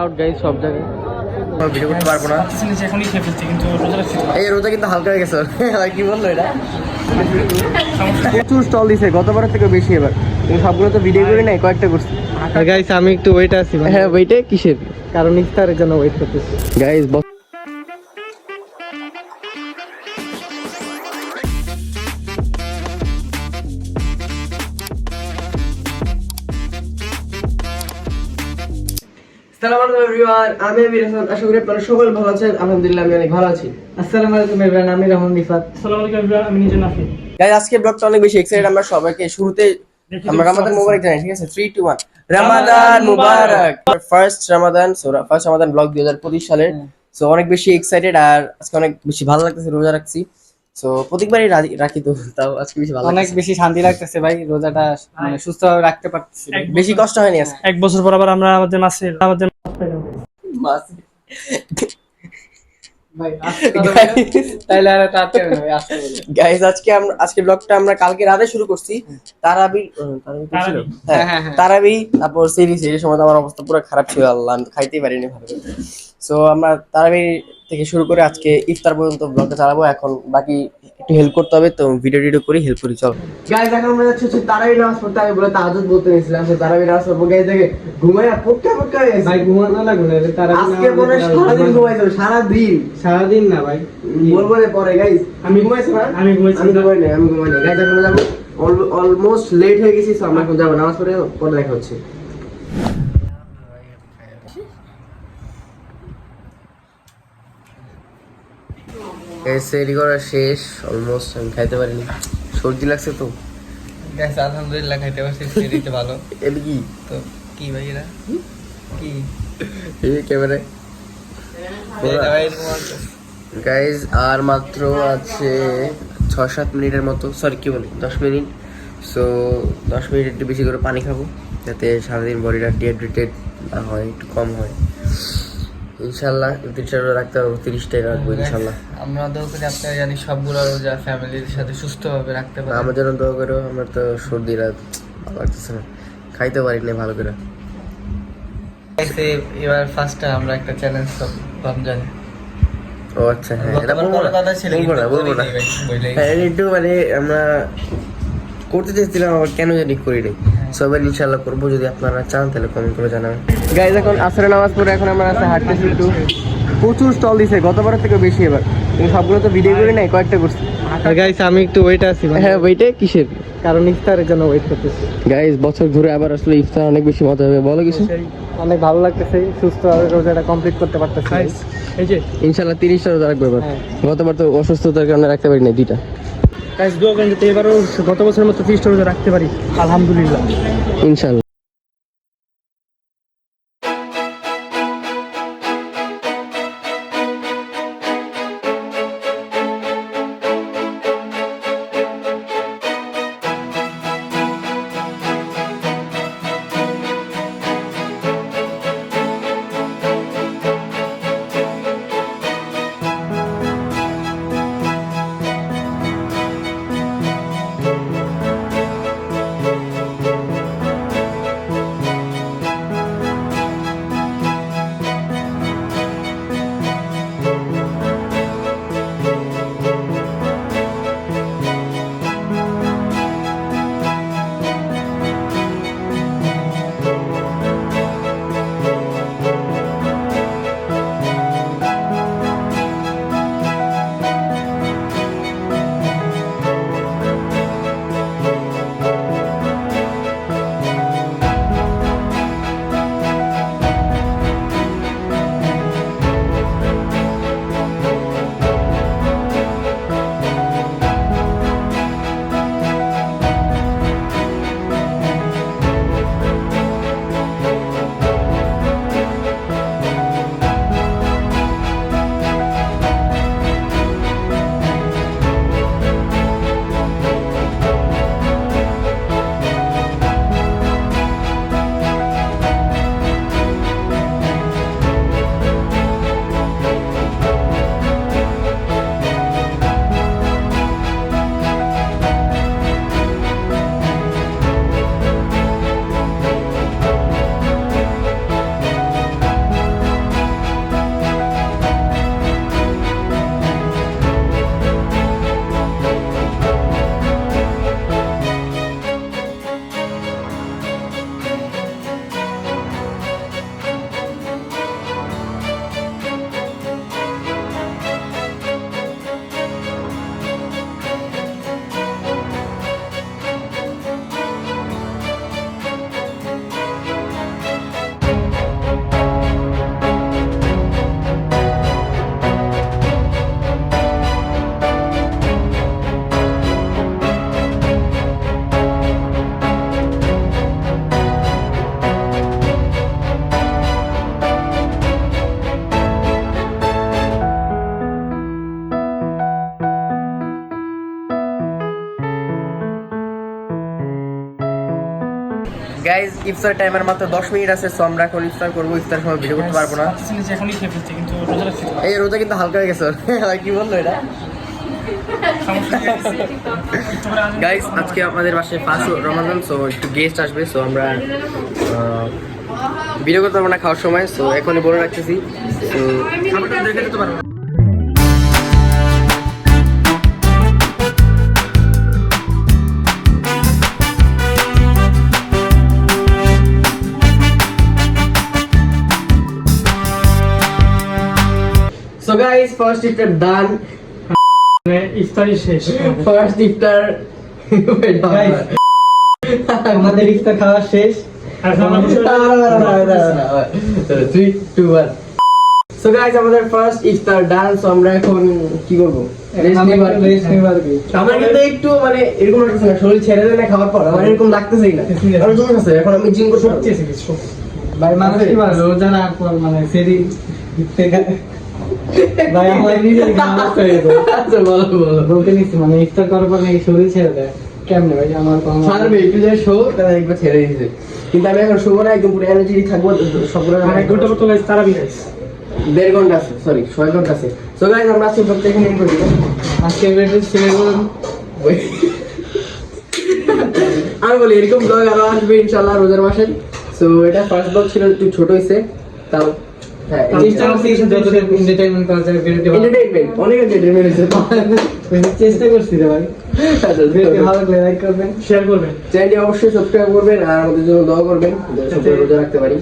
Out guys সব জায়গায়। Video করতে পারব না। এখনই খেয়ে ফেলছি কিন্তু এই রোজা কিন্তু হালকা হয়ে গেছে। কি বলল এটা? প্রচুর স্টল দিছে গতবারের থেকে বেশি এবার। সবগুলো তো ভিডিও করি নাই কয়েকটা করছি। গাইস আমি একটু ওয়েট আছি হ্যাঁ ওইটা কিসের? কারণ ইফতারের জন্য ওয়েট করতেছি। গাইস এভরিওয়ান আমি আমির আশা করি আপনারা সকল ভালো আছেন। আলহামদুলিল্লাহ আমি অনেক ভালো আছি। আসসালামু আলাইকুম এভরিওয়ান আমি রহমান রিফাত। আসসালামু আলাইকুম everyone, আমি নিজে নাফি গাইস আজকে ব্লগটা অনেক বেশি এক্সাইটেড আমরা সবাইকে শুরুতে আমরা রামাদান মুবারক জানাই ঠিক আছে? 3 2 1 রামাদান মুবারক। First Ramadan so first Ramadan blog 2025 সালের। সো অনেক বেশি এক্সাইটেড আর আজকে অনেক বেশি ভালো লাগতেছে রোজা রাখছি। সো প্রত্যেকবারই রাখি তো তাও আজকে বেশি ভালো অনেক বেশি শান্তি লাগতেছে ভাই রোজাটা মানে সুস্থভাবে রাখতে পারতেছি। বেশি কষ্ট হয়নি আজকে। এক বছর পর আবার আমরা আমাদের মাসের আমাদের আজকে আমরা আজকে ব্লগটা আমরা কালকে রাতে শুরু করছি তারাবি। হ্যাঁ হ্যাঁ, হ্যাঁ। তারাবি তারপর সিরিজ সময় তো আমার অবস্থা পুরো খারাপ ছিল আল্লাহ আমি খাইতেই পারিনি ভালো সো আমরা তারাবি থেকে শুরু করে আজকে ইফতার পর্যন্ত ব্লগটা চালাবো। এখন বাকি একটু হেল্প করতে হবে তো ভিডিও টিডিও করি হেল্প করি চল। গাইস এখন আমরা যাচ্ছি হচ্ছে তারাবি নামাজ পড়তে। আমি বলে তাহাজ্জুদ বলতে নিয়েছিলাম সো তারাবি নামাজ পড়ব। গাইস দেখে ঘুমাইয়া পড়তে পড়তে হয়ে ভাই ঘুমানো লাগবে না রে, তারা আজকে মনে হয় সারাদিন ঘুমাইছো সারাদিন। সারাদিন না ভাই। বলব না পরে গাইস আমি ঘুমাইছি না। আমি ঘুমাইছি আমি ঘুমাই নাই আমি ঘুমাই নাই। গাইস এখন যাব। অলমোস্ট লেট হয়ে গেছি তো আমরা এখন যাব। নামাজ পড়ে পরে দেখা হচ্ছে। সেরি করা শেষ অলমোস্ট আমি খাইতে পারিনি। সর্দি লাগছে তো। গাইস আলহামদুলিল্লাহ খাইতে পারছি সেরিতে ভালো। এটা কি? তো কি ভাই এরা কি? এই ক্যামেরায়। গাইজ আর মাত্র আছে ছ সাত মিনিটের মতো। সরি কি বলি? দশ মিনিট। সো দশ মিনিট একটু বেশি করে পানি খাব যাতে সারাদিন বডিটা ডিহাইড্রেটেড না হয় একটু কম হয়। ইনশাল্লাহ তিরিশটা রোজা রাখতে পারব তিরিশটাই রাখব ইনশাল্লাহ। আমরা দোয়া করি আপনারা জানি সবগুলো রোজা ফ্যামিলির সাথে সুস্থভাবে রাখতে আমার জন্য দোয়া করো আমার তো সর্দি রাত ভালো লাগতেছে না। খাইতে পারি না ভালো করে। এবার ফার্স্ট আমরা একটা চ্যালেঞ্জ রমজানে। ও আচ্ছা হ্যাঁ এটা বলব না। বলব না বলব না। হ্যাঁ একটু মানে আমরা করতে চেয়েছিলাম আবার কেন জানি করি নাই। সবাই ইনশাল্লাহ করব যদি আপনারা চান তাহলে কমেন্ট করে জানাবেন। গাইজ এখন আসরে নামাজ পড়ে এখন আমরা রাস্তায় হাঁটতেছি একটু। প্রচুর স্টল দিছে গতবারের থেকে বেশি এবার। সবগুলো তো ভিডিও করি নাই কয়েকটা করছি। গাইস আমি একটু ওয়েট আছি মানে হ্যাঁ ওইটা কিসের? কারণ ইফতারের জন্য ওয়েট করতেছি। গাইজ বছর ঘুরে আবার আসলে ইফতার অনেক বেশি মজা হবে বলো কিছু? অনেক ভালো লাগতেছে সুস্থভাবে রোজাটা কমপ্লিট করতে পারতেছি। এই যে ইনশাল্লাহ তিরিশটা রোজা রাখব এবার। হ্যাঁ। গতবার তো অসুস্থতার কারণে রাখতে পারি না দুইটা। গাইস দোয়া করেন যাতে এবারও গত বছরের মতো ফিস্ট রোজা রাখতে পারি। আলহামদুলিল্লাহ। ইনশাল্লাহ। গাইজ ইফতার টাইমের মাত্র দশ মিনিট আছে সো আমরা এখন ইফতার করব ইফতার সময় ভিডিও করতে পারব না। এখনই খেয়ে ফেলছে কিন্তু এই রোজা কিন্তু হালকা হয়ে গেছে। কি বলল এটা? গাইস আজকে আমাদের বাসায় ফার্স্ট রমাদান সো একটু গেস্ট আসবে সো আমরা ভিডিও করতে পারব না খাওয়ার সময় সো এখনই বলে রাখতেছি তো so guys first iftar done মানে ইফতারি শেষ ফার্স্ট ইফতার আমাদের ইফতার খাওয়া শেষ আর এখন আমরা three two one so guys আমাদের ফার্স্ট ইফতার ডান সো আমরা এখন কি করব আমার কিন্তু একটু মানে এরকম লাগতেছে না শরীর ছেড়ে দেয় না খাওয়ার পর আমার এরকম লাগতেছেই না আমার জন্য আছে এখন আমি জিম করতে। ভাই মানুষ কি বলে রোজা না মানে সেরি ভাই আমার নিজের হয়ে গেছে আচ্ছা বলো বলো। বলতে নিচ্ছি মানে ইফতার করার পর নাকি শরীর ছেড়ে দেয়। কেমনে ভাই আমার ছাড়বে একটু যে শো তারা একবার ছেড়ে দিয়েছে। কিন্তু আমি এখন শোবো না একদম পুরো এনার্জি থাকব সবগুলো এক ঘণ্টা মতো দেড় ঘণ্টা আছে সরি ছয় ঘণ্টা আছে। সো গাইস আমরা আজকে এন্ড করে। আজকে ছেড়ে বলুন আমি বলি এরকম ব্লগ আরও আসবে ইনশাল্লাহ রোজার মাসে। সো এটা ফার্স্ট ব্লগ ছিল একটু ছোট হয়েছে তাও হ্যাঁ চেষ্টা করছি যতটা এন্টারটেইনমেন্ট করা যায় এন্টারটেইনমেন্ট অনেক এন্টারটেইনমেন্ট হয়েছে। চেষ্টা করছি রে ভাই। ভিডিওটি ভালো লাগলে লাইক করবেন শেয়ার করবেন। চ্যানেলটি অবশ্যই সাবস্ক্রাইব করবেন আর আমাদের জন্য দোয়া করবেন যাতে রোজা রাখতে পারি।